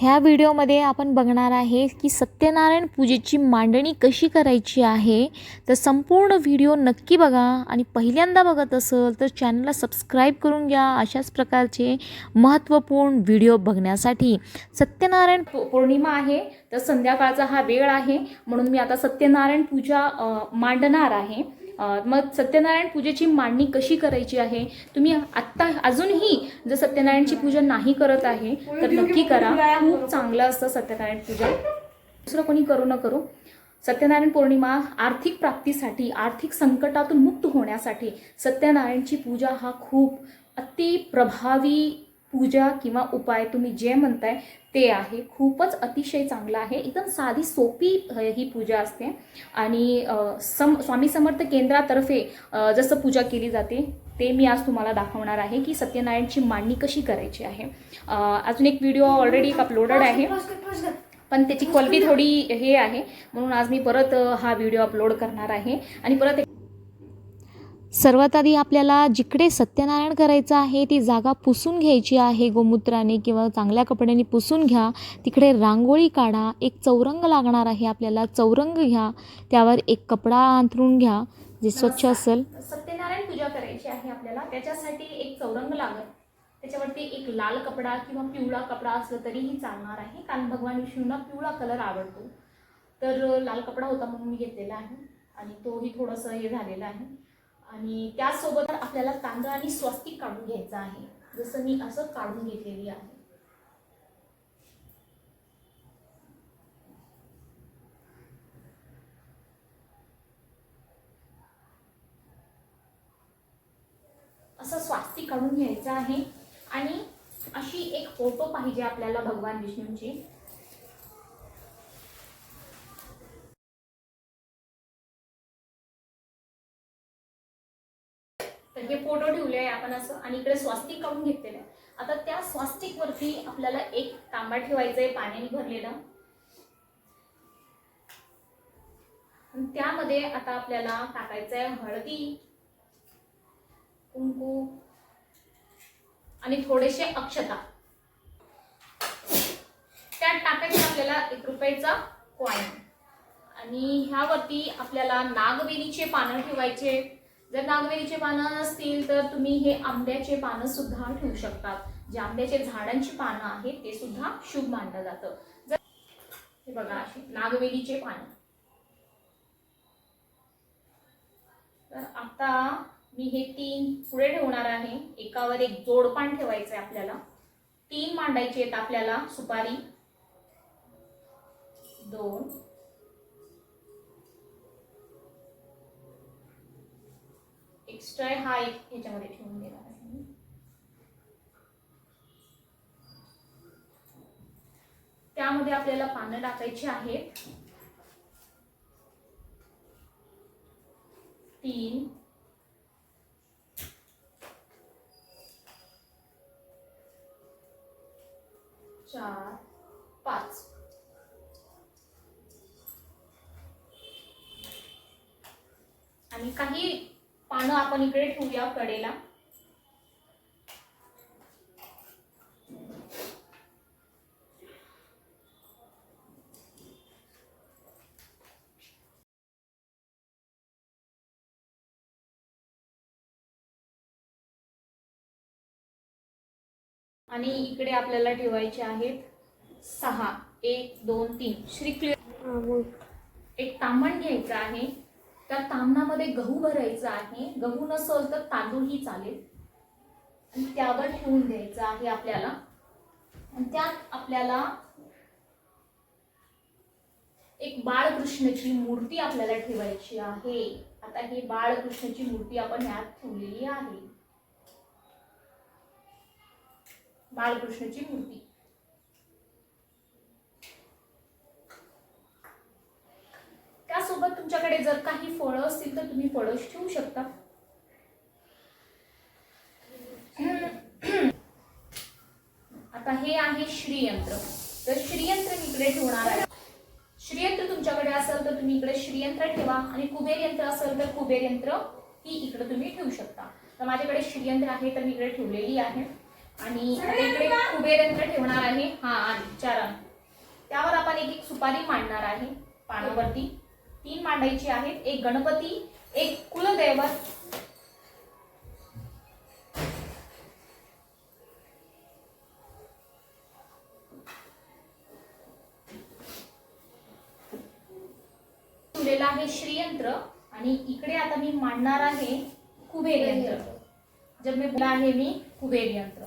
ह्या व्हिडिओमध्ये आपण बघणार आहे की सत्यनारायण पूजेची मांडणी कशी करायची आहे. तर संपूर्ण व्हिडिओ नक्की बघा आणि पहिल्यांदा बघत असेल तर चॅनलला सबस्क्राईब करून घ्या अशाच प्रकारचे महत्त्वपूर्ण व्हिडिओ बघण्यासाठी. सत्यनारायण पौर्णिमा आहे तर संध्याकाळचा हा वेळ आहे. म्हणून मी आता सत्यनारायण पूजा मांडणार आहे. मग सत्यनारायण पूजेची मांडणी कशी करायची आहे? तुम्ही आत्ता अजूनही जर सत्यनारायणची पूजा नाही करत आहे तर नक्की करा. खूप चांगलं असतं सत्यनारायण पूजा. दुसरं कोणी करू न करू. सत्यनारायण पौर्णिमा आर्थिक प्राप्तीसाठी आर्थिक संकटातून मुक्त होण्यासाठी सत्यनारायणची पूजा हा खूप अति प्रभावी पूजा किंवा उपाय तुम्ही जे म्हणताय ते आहे. खूपच अतिशय चांगलं आहे. एकदम साधी सोपी ही पूजा असते. आणि सम स्वामी समर्थ केंद्रातर्फे जसं पूजा केली जाते ते मी आज तुम्हाला दाखवणार आहे की सत्यनारायणची मांडणी कशी करायची आहे. अजून एक व्हिडिओ ऑलरेडी एक अपलोडेड आहे. पण त्याची क्वालिटी थोडी हे आहे. म्हणून आज मी परत हा व्हिडिओ अपलोड करणार आहे. आणि परत सर्वात आधी आपल्याला जिकडे सत्यनारायण करायचं आहे ती जागा पुसून घ्यायची आहे गोमूत्राने किंवा चांगल्या कपड्याने पुसून घ्या. तिकडे रांगोळी काढा एक चौरंग लागणार आहे आपल्याला चौरंग घ्या. त्यावर एक कपडा अंथरून घ्या जे स्वच्छ असेल. सत्यनारायण पूजा करायची आहे आपल्याला. त्याच्यासाठी एक चौरंग लागत त्याच्यावरती एक लाल कपडा किंवा पिवळा कपडा असला तरीही चालणार आहे. कारण भगवान विष्णूंना पिवळा कलर आवडतो. तर लाल कपडा होता म्हणून मी घेतलेला आहे. आणि तोही थोडंसं हे झालेलं आहे. आणि त्यासोबत आपल्याला तांदळ आणि स्वस्तिक काढून घ्यायचं आहे. जसं मी असं काढून घेतलेली आहे. असं स्वास्तिक काढून घ्यायचं आहे. आणि अशी एक फोटो पाहिजे आपल्याला भगवान विष्णूंची. तर हे फोटो ठेवले आहे आपण असं आणि इकडे स्वास्तिक काढून घेतलेलं आहे. आता त्या स्वास्तिकवरती आपल्याला एक तांबा ठेवायचा आहे पाण्याने भरलेला. त्यामध्ये आता आपल्याला टाकायचं आहे हळदी कुंकू आणि थोडेसे अक्षता. त्यात टाकायचं आपल्याला एक रुपयाचा कॉईन आणि ह्यावरती आपल्याला नागवेलीचे पानं ठेवायचे. जर नागवेलीचे पानं नसतील तर तुम्ही हे आंब्याचे पानं सुद्धा ठेवू शकतात. जे आंब्याचे झाडांची पानं आहेत ते सुद्धा शुभ मानलं जातं. जर हे बघा नागवेलीचे पानं. तर आता मी हे तीन पुढे ठेवणार आहे. एकावर एक जोडपान ठेवायचं आहे आपल्याला. तीन मांडायचे आहेत आपल्याला सुपारी. दोन एक्स्ट्रा हा एक ह्याच्यामध्ये ठेवून देणार आहे त्यामध्ये आपल्याला पानं टाकायची आहेत. तीन. चार. पाच. आणि काही पानं आपण इकडे ठेवूया कडेला. आणि इकडे आपल्याला ठेवायचे आहेत सहा एक दोन तीन. श्री एक तांबण घ्यायचं आहे. त्या तांबणामध्ये गहू भरायचा आहे. गहू नसल तर तांदूळही चालेल. आणि त्यावर ठेवून द्यायचं आहे आपल्याला. आणि त्यात आपल्याला एक बाळकृष्णाची मूर्ती आपल्याला ठेवायची आहे. आता ही बाळकृष्णची मूर्ती आपण यात ठेवलेली आहे. बाळकृष्णची मूर्ती. त्यासोबत तुमच्याकडे जर काही फळं असतील तर तुम्ही फळं ठेवू शकता. आता हे आहे श्रीयंत्र. तर श्रीयंत्र मी इकडे ठेवणार आहे. श्रीयंत्र तुमच्याकडे असेल तर तुम्ही इकडे श्रीयंत्र ठेवा. आणि कुबेर यंत्र असेल तर कुबेर यंत्र ही इकडे तुम्ही ठेवू शकता. तर माझ्याकडे श्रीयंत्र आहे तर मी इकडे ठेवलेली आहे. आणि इकडे कुबेर यंत्र ठेवणार आहे. हा आणि चार आपण एक एक सुपारी मांडणार आहे पानावरती. तीन मांडायची आहेत. एक गणपती एक कुलदैवत. ठेवलेलं आहे श्रीयंत्र आणि इकडे आता मी मांडणार आहे कुबेर यंत्र. जर मी बोला आहे मी कुबेर यंत्र.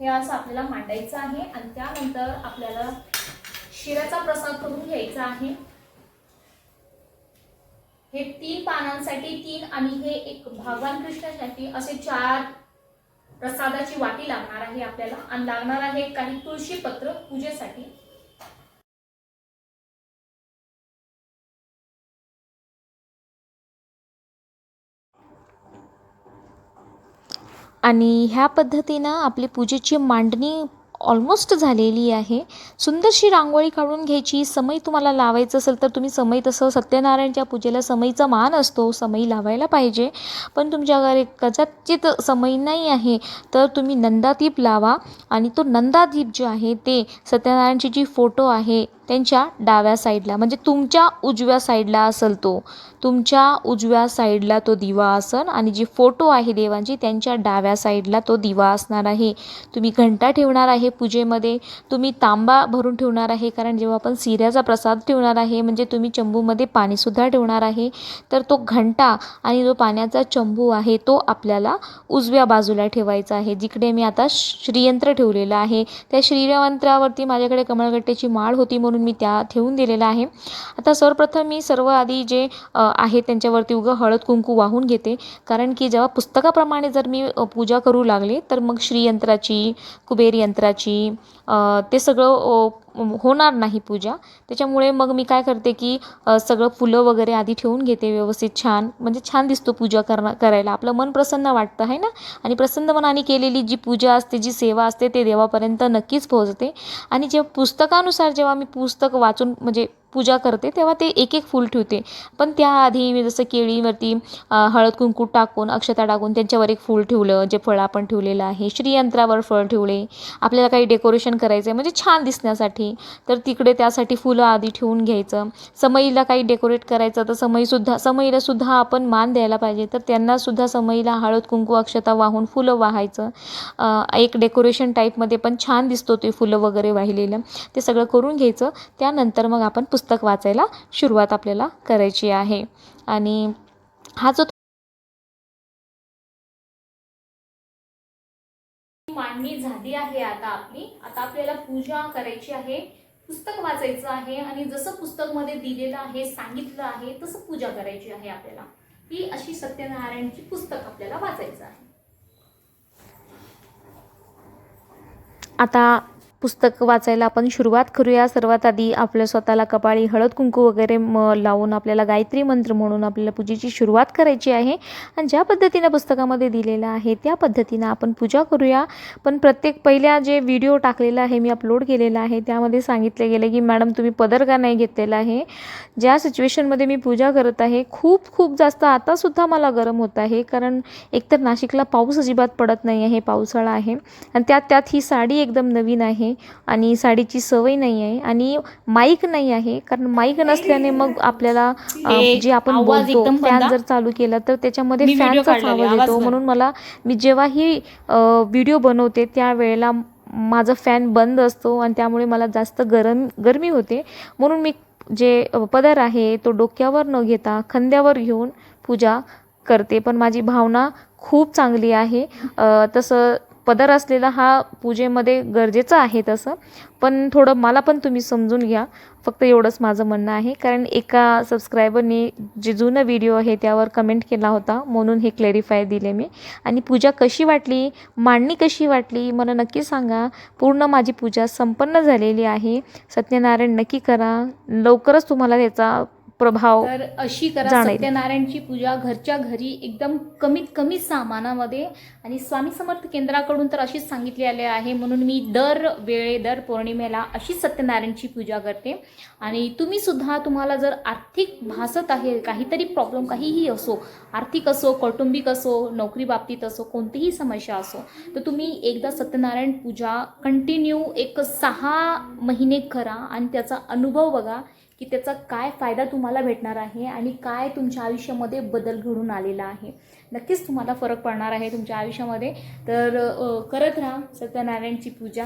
हे असं आपल्याला मांडायचं आहे आणि त्यानंतर आपल्याला शिऱ्याचा प्रसाद करून घ्यायचा आहे. हे तीन पानांसाठी तीन आणि हे एक भगवान कृष्णासाठी असे चार प्रसादाची वाटी लागणार आहे आपल्याला. आणि लागणार आहे काही तुळशी पत्र पूजेसाठी. आणि ह्या पद्धतीनं आपली पूजेची मांडणी ऑलमोस्ट झालेली आहे. सुंदरशी रांगोळी काढून घ्यायची. समई तुम्हाला लावायचं असेल तर तुम्ही समई तसं सत्यनारायणच्या पूजेला समईचा मान असतो समई लावायला पाहिजे. पण तुमच्या घरी कदाचित समई नाही आहे तर तुम्ही नंदादीप लावा. आणि तो नंदादीप जो आहे ते सत्यनारायणची जी फोटो आहे त्यांच्या डाव्या साईडला म्हणजे तुमच्या उजव्या साईडला असेल तो तुमच्या उजव्या साईडला तो दिवा असन आणि जी फोटो आहे देवांची त्यांच्या डाव्या साईडला तो दिवा असणार आहे. तुम्ही घंटा ठेवणार आहे पूजेमध्ये तुम्ही तांबा भरून ठेवणार आहे कारण जेव्हा आपण सिऱ्याचा प्रसाद ठेवणार आहे म्हणजे तुम्ही चंबूमध्ये पाणीसुद्धा ठेवणार आहे तर तो घंटा आणि जो पाण्याचा चंबू आहे तो आपल्याला उजव्या बाजूला ठेवायचा आहे. जिकडे मी आता श्रीयंत्र ठेवलेलं आहे त्या श्रीयंत्रावरती माझ्याकडे कमळगट्ट्याची माळ होती म्हणून मी त्या ठेवून दिलेलं आहे. आता सर्वप्रथम मी सर्व आधी जे आहे त्यांच्यावरती उगं हळद कुंकू वाहून घेते. कारण की जेव्हा पुस्तकाप्रमाणे जर मी पूजा करू लागले तर मग श्रीयंत्राची कुबेर यंत्राची ते सगळं होणार नाही पूजा. त्याच्यामुळे मग मी काय करते की सगळं फुलं वगैरे आधी ठेवून घेते व्यवस्थित छान. म्हणजे छान दिसतो पूजा करणं करायला. आपलं मन प्रसन्न वाटतं आहे ना? आणि प्रसन्न मनाने केलेली जी पूजा असते जी सेवा असते ते देवापर्यंत नक्कीच पोहोचते. आणि जेव्हा पुस्तकानुसार जेव्हा मी पुस्तक वाचून म्हणजे पूजा करते तेव्हा ते एक एक फूल ठेवते. पण त्याआधी मी जसं केळीवरती हळद कुंकू टाकून अक्षता टाकून त्यांच्यावर एक फूल ठेवलं जे फळ आपण ठेवलेलं आहे. श्रीयंत्रावर फळ ठेवले. आपल्याला काही डेकोरेशन करायचं आहे म्हणजे छान दिसण्यासाठी. तर तिकडे त्यासाठी फुलं आधी ठेवून घ्यायचं. समईला काही डेकोरेट करायचं तर समईसुद्धा समईलासुद्धा आपण मान द्यायला पाहिजे. तर त्यांनासुद्धा समईला हळद कुंकू अक्षता वाहून फुलं वाहायचं. एक डेकोरेशन टाईपमध्ये पण छान दिसतो ते फुलं वगैरे वाहिलेलं. ते सगळं करून घ्यायचं. त्यानंतर मग आपण पुस्तक वाचायला सुरुवात आपल्याला करायची आहे. आणि हा जो मांडणी झाली आहे आता आपली. आता आपल्याला पूजा करायची आहे पुस्तक वाचायचं आहे आणि जसं पुस्तकमध्ये दिलेलं आहे सांगितलं आहे तसं पूजा करायची आहे आपल्याला. ही अशी सत्यनारायणची पुस्तक आपल्याला वाचायचं आहे. आता पुस्तक वाचायला आपण सुरुवात करूया. सर्वात आधी आपल्या स्वतःला कपाळी हळद कुंकू वगैरे म लावून आपल्याला गायत्री मंत्र म्हणून आपल्याला पूजेची सुरुवात करायची आहे. आणि ज्या पद्धतीनं पुस्तकामध्ये दिलेलं आहे त्या पद्धतीनं आपण पूजा करूया. पण प्रत्येक पहिल्या जे व्हिडिओ टाकलेला आहे मी अपलोड केलेला आहे त्यामध्ये सांगितले गेले की मॅडम तुम्ही पदर का नाही घेतलेला आहे? ज्या सिच्युएशनमध्ये मी पूजा करत आहे खूप खूप जास्त आतासुद्धा मला गरम होत आहे. कारण एकतर नाशिकला पाऊस अजिबात पडत नाही आहे पावसाळा आहे. आणि त्यात त्यात ही साडी एकदम नवीन आहे. आणि साडीची सवय नाही आहे आणि माईक नाही आहे. कारण माईक नसल्याने मग आपल्याला जे आपण बोलतो एकदम फॅन. जर चालू केला तर त्याच्यामध्ये फॅनचाच आवाज येतो. म्हणून मला मी जेव्हा ही व्हिडिओ बनवते त्यावेळेला माझा फॅन बंद असतो आणि त्यामुळे मला जास्त गरम गरमी होते. म्हणून मी जे पदर आहे तो डोक्यावर न घेता खांद्यावर घेऊन पूजा करते. पण माझी भावना खूप चांगली आहे. तसं पदर असलेला हा पूजेमध्ये गरजेचं आहे तसं. पण थोडं मला पण तुम्ही समजून घ्या. फक्त एवढंच माझं म्हणणं आहे. कारण एका सबस्क्रायबरने जे जुनं व्हिडिओ आहे त्यावर कमेंट केला होता. म्हणून हे क्लॅरिफाय दिले मी. आणि पूजा कशी वाटली? मांडणी कशी वाटली? मला नक्की सांगा. पूर्ण माझी पूजा संपन्न झालेली आहे. सत्यनारायण नक्की करा. लवकरच तुम्हाला त्याचा प्रभाव तर अशी करा. सत्यनारायणची पूजा घरच्या घरी एकदम कमीत कमी सामानामध्ये. आणि स्वामी समर्थ केंद्राकडून तर अशीच सांगितली आले आहे म्हणून मी दर वेळे दर पौर्णिमेला अशीच सत्यनारायणची पूजा करते. आणि तुम्ही सुद्धा तुम्हाला जर आर्थिक भासत आहे काहीतरी प्रॉब्लेम काहीही असो आर्थिक असो कौटुंबिक असो नोकरी बाबतीत असो कोणतीही समस्या असो तर तुम्ही एकदा सत्यनारायण पूजा कंटिन्यू एक सहा महिने करा आणि त्याचा अनुभव बघा. की त्याचा काय फायदा तुम्हाला भेटणार आहे आणि काय तुमच्या आयुष्यामध्ये बदल घडून आलेला आहे. नक्कीच तुम्हाला फरक पडणार आहे तुमच्या आयुष्यामध्ये. तर करत राहा सत्यनारायणची पूजा.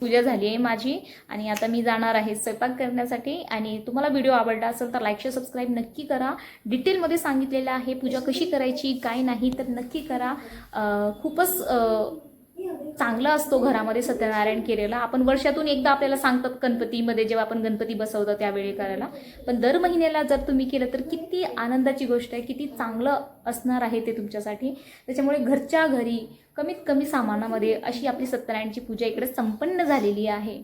पूजा झाली आहे माझी आणि आता मी जाणार आहे स्वयंपाक करण्यासाठी. आणि तुम्हाला व्हिडिओ आवडला असेल तर लाईक शेअर सबस्क्राईब नक्की करा. डिटेलमध्ये सांगितलेलं आहे पूजा कशी करायची काय नाही तर नक्की करा. खूपच चांगला असतो घरामध्ये सत्यनारायण केलेला. आपण वर्षातून एकदा आपल्याला सांगतात गणपतीमध्ये जेव्हा आपण गणपती बसवतो त्यावेळी करायला. पण दर महिन्याला जर तुम्ही केलं तर किती आनंदाची गोष्ट आहे किती चांगलं असणार आहे ते तुमच्यासाठी. त्याच्यामुळे घरच्या घरी कमीत कमी सामानामध्ये अशी आपली सत्यनारायणची पूजा इकडे संपन्न झालेली आहे.